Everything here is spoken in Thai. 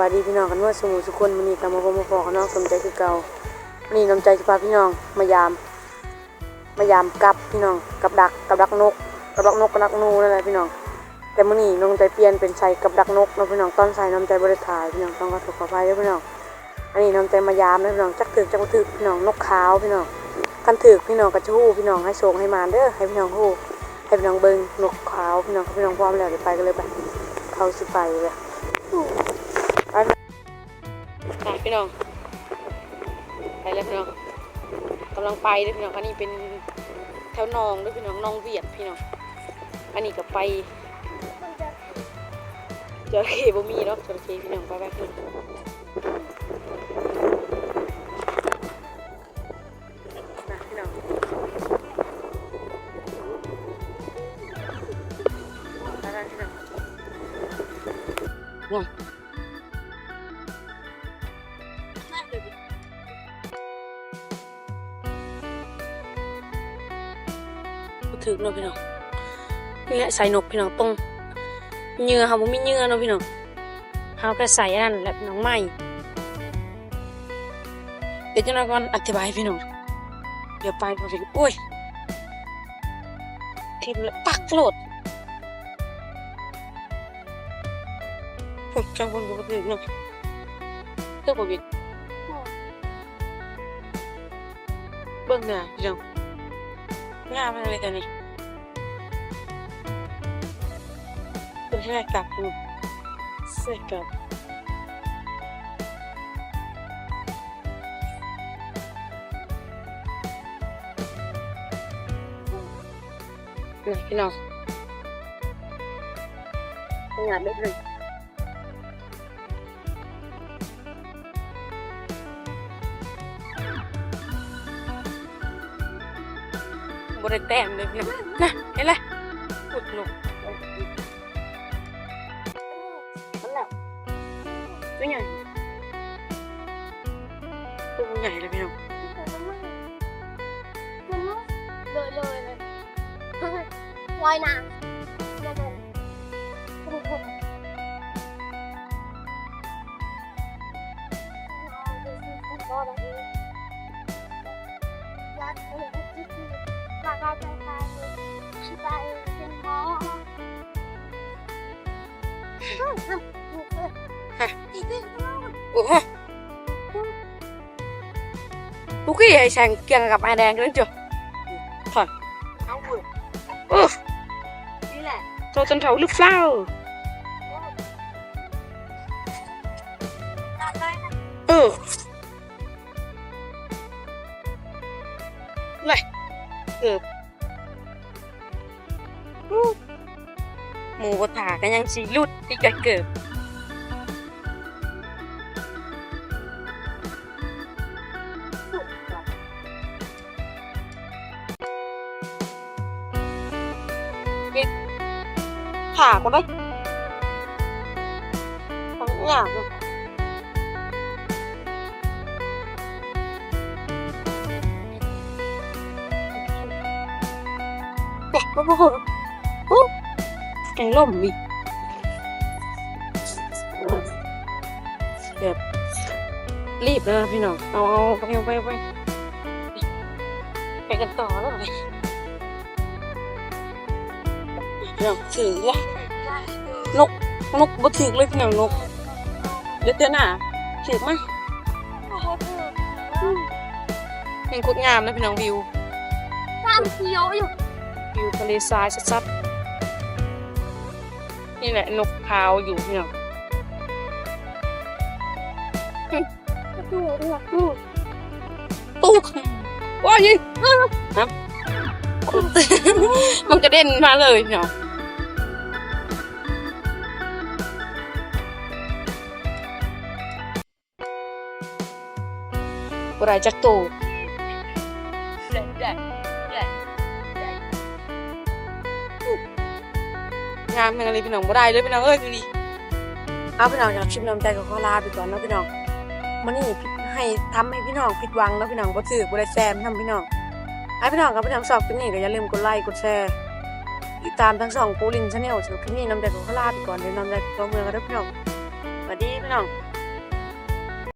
วัสดีพี่น้องกันว่าสมุทุกคนวันนี้กลับมาพมาพอกันเนาะสนใจคือเก่าวันนี้น้ำใจจะพาพี่น้องมายาม มายามกับพี่น้องกับดักกับดักนกกับดักนกกับดักนูนั่นแหละพี่น้อง แต่มื้อนี้น้องใจเปลี่ยนเป็นใส่กับดักนกเนาะพี่น้องตอนใส่น้ำใจบริถ่ายพี่น้องต้องขอโทษขออภัยด้วยพี่น้อง อันนี้น้ำใจมายามนะพี่น้องจักถึกจักถึกพี่น้องนกขาวพี่น้องคันถึกพี่น้องกระชู้พี่น้องให้โชงให้มานเด้อให้พี่น้องฮู้ให้พี่น้องเบิ่งนกขาวพี่น้องพี่น้องพร้อมแล้วเดี๋ยวไปกันเลยไปเขาสิไปเลย พี่น้องไปแล้วพี่น้องกำลังไปเด้วยพี่น้องอันนี้เป็นแถวนองด้วยพี่น้องนองเวียดพี่น้องอันนี้ก็ไปจระเข้บ่มีเนาะจระเข้พี่น้องไปไปพี่น้อง ถึกเนาะพี่น้องนี่แหละใส่นกพี่น้องตรงเหงื่อค่ะบ่มีเหงื่อเนาะพี่น้องเฮาก็ใส่อันนั้นแหละพี่น้องใหม่เดี๋ยวจะนก่อนอธิบายให้พี่น้องเดี๋ยวไปพอถึงโอ้ยทิมเลยปักโหลดโอ้ยจังคนก็บ่ถึกเนาะเด้อบ่บิดเบิ่งหน้าพี่น้อง งามเลยกันนี่เป็นแรกกลับอยู่เสร็จกลับนี่พี่น้องงานเล็กเลย บริแต้มเลยพี่น้องนะเห็นเลยอุดหนุกนั่นแหละตัวใหญ่ตัวใหญ่เลยพี่น้องเลยเลยเลยว่ายน้ำเลยเลยคุณคุณก็ได้ยัดเลยจิ๊บจิ๊บปากกาใจตายเลย ชิบะเองเป็นหมออีกทีโอ้โหลูกกี้ไอ้แสง เกี่ยงกับไอ้แดงด้วยจ้ะถอยเอาเว้ยโอ้นี่แหละตัวจนเถาลูกเฝ้าตัดเลยนะเออเลยเกือบหมูกระถากันยังสีลุดที่จะเกิดผ่าก็ได้ทั้งอย่าง โอ้โหโอ้แกงล่มอีกแบบรีบเลยนะพี่น้อง เอาเอาไปเอาไปไปไปกันต่อแล้วไปพี่น้องถือวะนก นกบ่ถือเลยพี่น้องนกเดี๋ยวเตือนหน่ะถือมั้ยเห็นคตรงามนะพี่น้องวิวตามเขียวอยู่ วิวทะเลทรายชัดๆนี่แหละนกขาวอยู่พี่น้องดูดูอู้ตุ๊กว้ายยิงครับมันกระเด็นมาเลยพี่น้องอะไรจักโต งามแมงไรพี่น้องบ่ได้เลยพี่น้องเอ้ยดูดิเอาพี่น้องจากชิมน้ำใจก็ขอลาไปก่อนเนาะพี่น้องมันนี่ให้ทำให้พี่น้องผิดหวังแล้วพี่น้องบ่ถือบ่ได้แซมทำพี่น้องให้พี่น้องกับพี่น้องสอบคลิปนี้ก็อย่าลืมกดไลค์กดแชร์ติดตามทั้งสองปูลินชาแนลสำหรับคลิปนี้น้ำใจของข้าลาไปก่อนเดี๋ยวน้ำใจตับเมืองกันด้อพี่น้องสวัสดีพี่น้อง